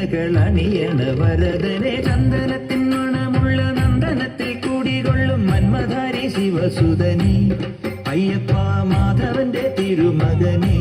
മാലകൾ അണിയണ വരദനെ ചന്ദനത്തിൻ മണമുള്ള നന്ദനത്തിൽ കൂടികൊള്ളും മന്മധാരി ശിവസുധനി. അയ്യപ്പ മാധവന്റെ തിരുമകനേ.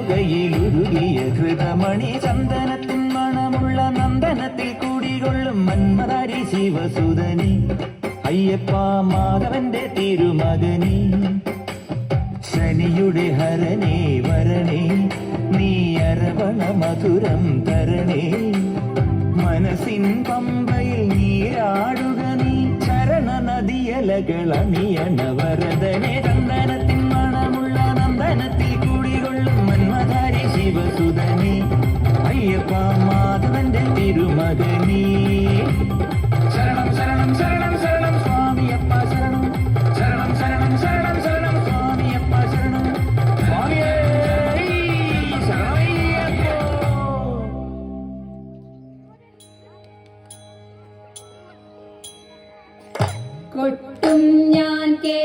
തൊടുകയിലുരുകിയ കൃതമണി ചന്ദനത്തിൻ മണമുള്ള നന്ദനത്തിൽ കൂടികൊള്ളും മന്മതാരി ശിവസുധനി അയ്യപ്പ മാധവന്റെ തിരുമകനി. ശനിയുടെ ഹരനേ വരണേ നീ അരവണ മധുരം തരണേ. മനസ്സിൻ പമ്പയിൽ നീരാടുക നീ ചരണ നദിയലകളണിയണവരണ കൊട്ടും ഞാൻ കേ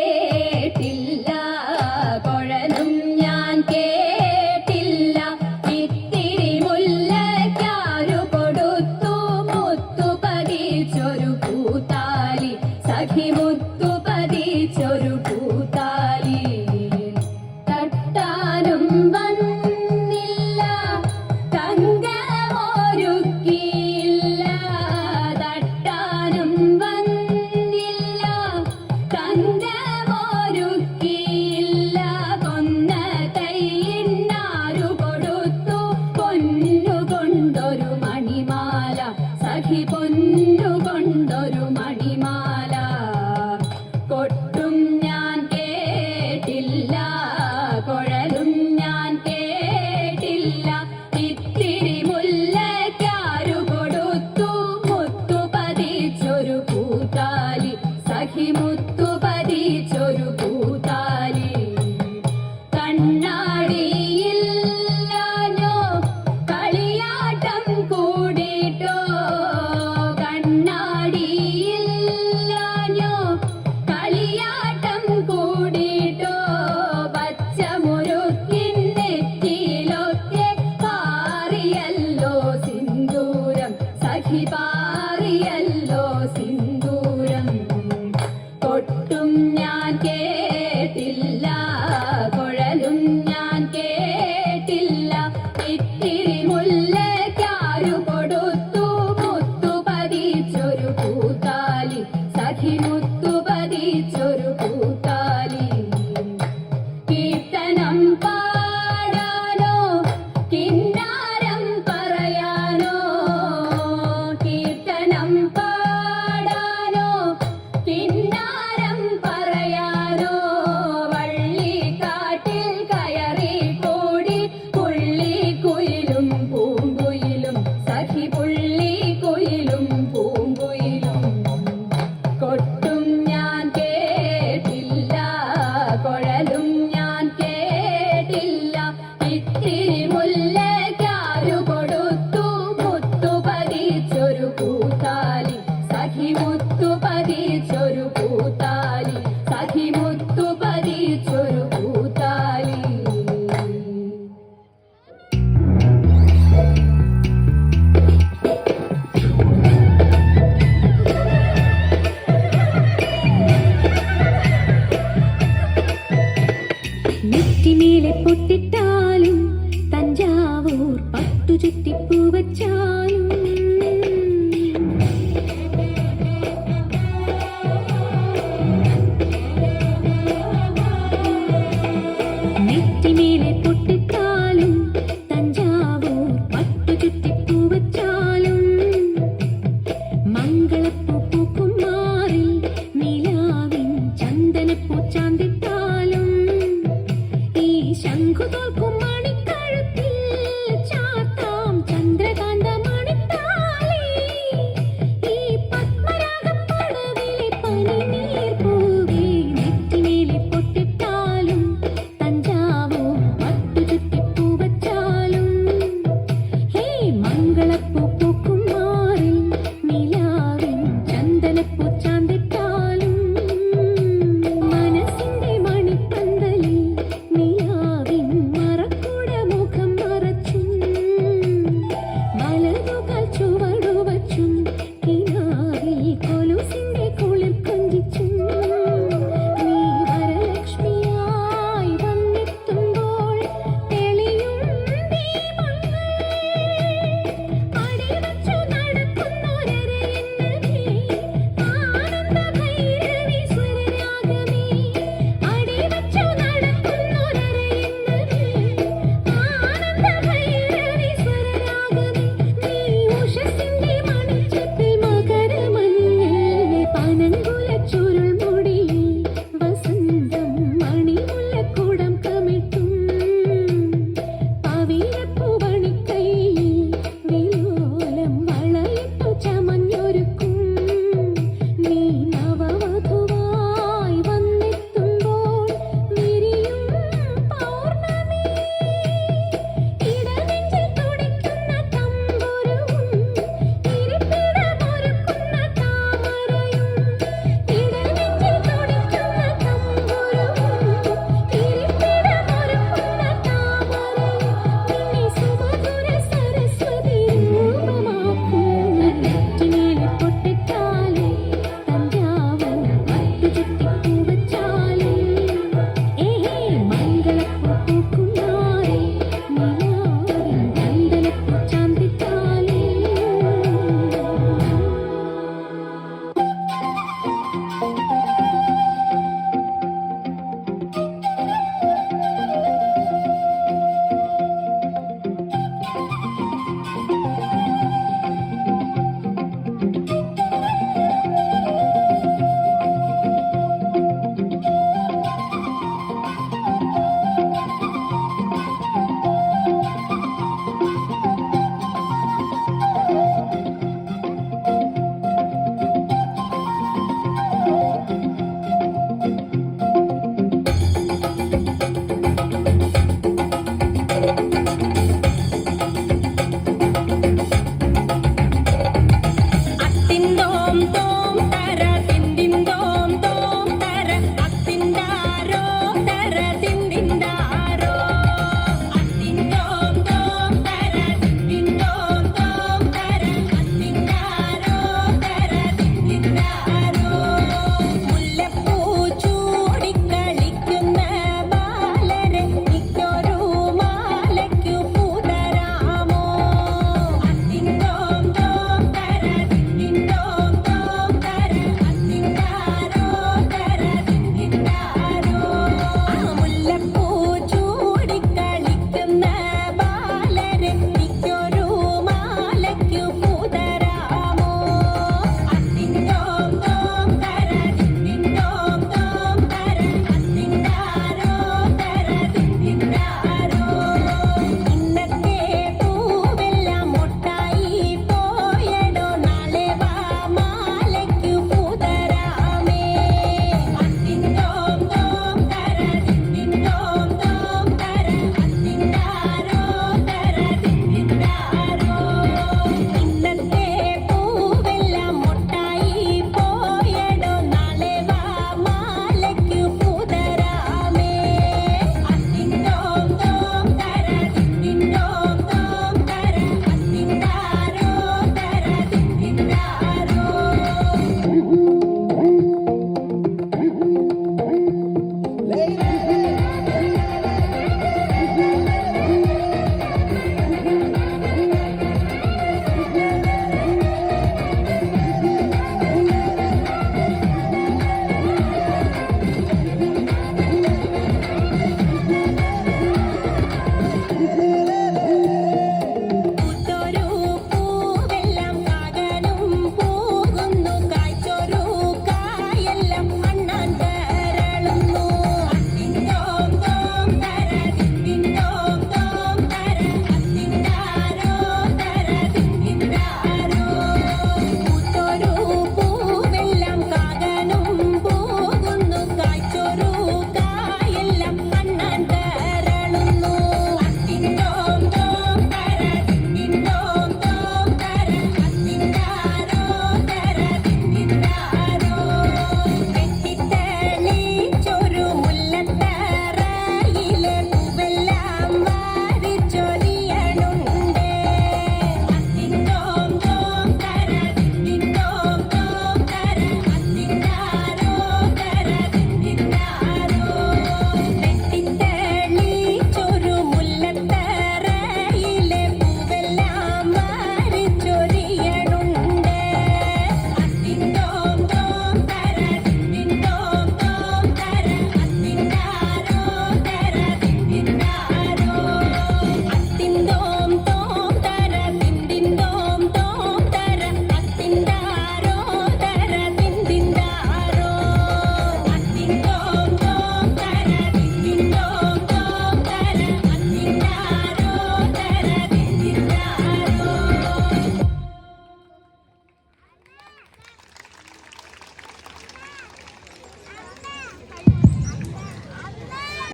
తూతాలి సఖిలు